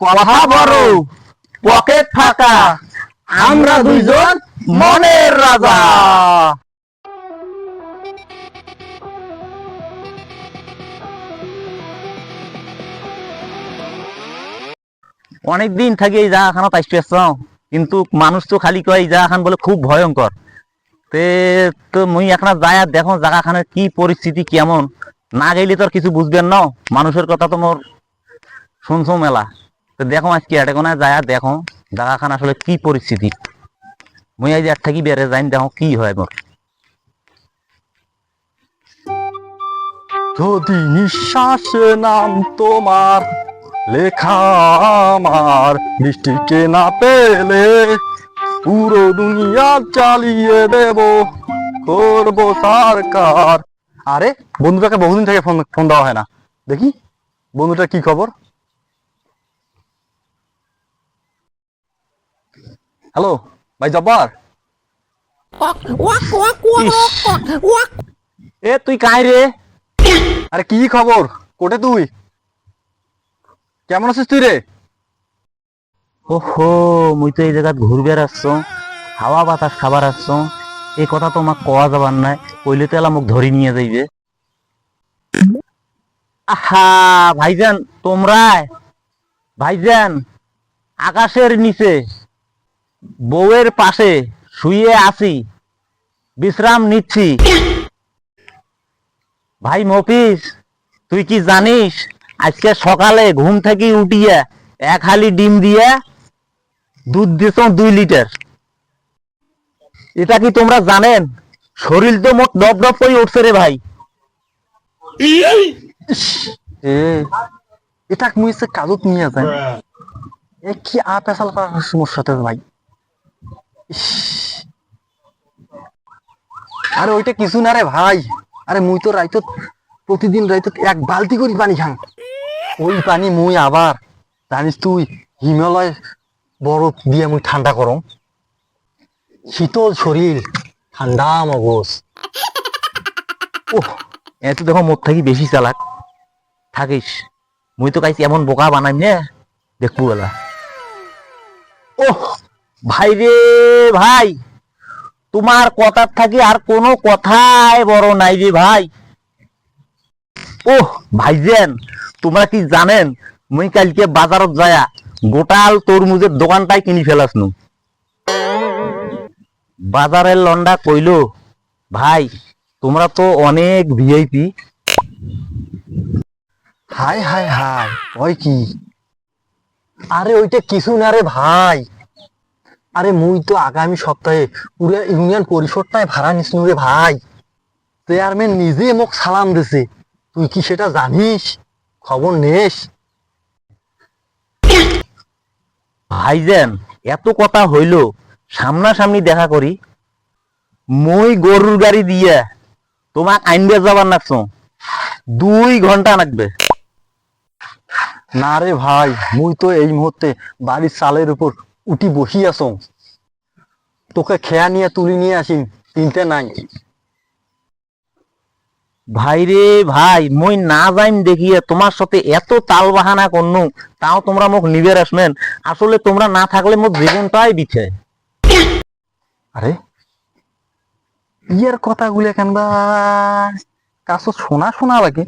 কথা বড় পকেট ফাঁকা। আমরা দুইজন মনের রাজা। অনেক দিন থাকি এই জায়গাখানা পাইছি কিন্তু মানুষ তো খালি কয় এই জায়গাখান বলে খুব ভয়ঙ্কর। তে, তো মুই এখন যায় আর দেখো জায়গাখানের কি পরিস্থিতি কেমন। না গেলে তো আর কিছু বুঝবেন না? মানুষের কথা তো মোর শুনছো মেলা। তো দেখো আজকে এটা কোনা যায় দেখো জায়গাখান আসলে কি পরিস্থিতি। মুই আজ আর থাকি বেড়ে যাই দেখো কি হয় মোর যদি নিঃশ্বাসে নাম তোমার লেখা আমার বৃষ্টিকে না পেলে পুরো দুনিয়া চালিয়ে দেব করব সরকার। আরে বন্ধুটাকে বহুদিন থেকে ফোন ফোন দেওয়া হয় না। দেখি বন্ধুটা কি খবর? হ্যালো ভাই জব্বার? এ তুই কাই রে? আরে কি খবর? কোটে তুই? কেমন আছিস তুই রে? ওহো মুই তো এই জায়গাত ঘুরবে আসছ হাওয়া বাতাস খাবার আসছ এই কথা তো আমাক কওয়া যাবার নাই কইলে তো এলা মোক ধরি নিয়ে যাইবে। আহা ভাইজান তোমরা ভাইজান আকাশের নিচে। বউয়ের পাশে শুয়ে আছি। বিশ্রাম নিচ্ছি। ভাই মফিস তুই কি জানিস, আজকে সকালে ঘুম থেকে উঠিয়া এক হালি ডিম দিয়া দুধ দিছ দুই লিটার। এটা কি তোমরা জানেন? শরীর তো মোট ডপ ডপ করে উঠছে রে ভাই। এটা মুই কাজত নিয়ে যায়। কি আ পেশাল করার সমস্যাতে ভাই। আরে ওইটা কিছু না রে ভাই। আরে মুই তো রাইতো প্রতিদিন রাইতো এক বালতি করে পানি খাং। ওই পানি মুই আবার, জানিস তুই, হিমালয় বরফ দিয়ে মুই ঠান্ডা করম শীতল শরীর, ঠান্ডা মগজ। ওহ এত দেখো মোট থাকি বেশি চালাক। থাকিস, মুই তো কাইছি এমন বোকা বানাই নে, দেখব বেলা। ওহ ভাই রে ভাই, তোমার কথার থাকি আর কোনো কথাই বড় নাই রে ভাই। ওহ, ভাইজেন, তোমরা কি জানেন, মুই কালকে বাজারত যায়া গোটাল তরমুজের দোকানটাই কিনি ফেলাসনু বাজারের লন্ডা কইলো, ভাই, তোমরা তো অনেক ভিআইপি হাই হাই হাই ওই কি? আরে ওইটা কিছু না রে ভাই। আরে মুই তো আগামী সপ্তাহে পুরো ইউনিয়ন পরিষদটায় ভাড়া নিসনু রে ভাই। চেয়ারম্যান নিজে মোক সালাম দিছে। তুই কি সেটা জানিস? খবর নেস। ভাইজেন এত কথা হইল সামনাসামনি দেখা করি। মই গরুর গাড়ি দিয়ে তোমাক আইনবে যাবার নাকছো। দুই ঘণ্টা লাগবে। না রে ভাই মুই তো এই মুহূর্তে বাড়ির চালের উপর উঠি বসি আছো। তোকে খেয়া নিয়ে তুলি নিয়ে আসিম চিনতে নাই। ভাই রে ভাই মই না যাইম দেখিয়ে তোমার সাথে এত তাল বাহানা করনু তাও তোমরা মোক নিবে আসবেন আসলে তোমরা না থাকলে মোর জীবনটাই বিছে আরে ইয়ার কথাগুলো কেনবা কাছে শোনা শোনা লাগে।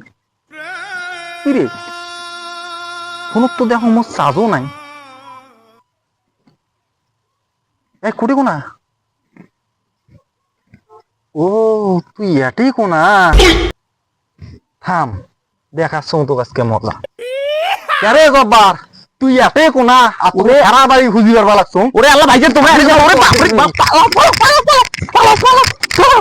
কি রে শুনুক তো দেখো মোর চাজও নাই। ए कुठे कोणा ओ तू याटी कोणा থাম দেখাচ্ছ তো আজকে মজা। আরে গব্বার, তুই এতে কোনা? আর তুমি আরা বাড়ি খুঁজি পারবা লাগছো। ওরে আল্লাহ, ভাইজান, তোমার ওরে বাপরে, বাপ পালা পালা পালা পালা পালা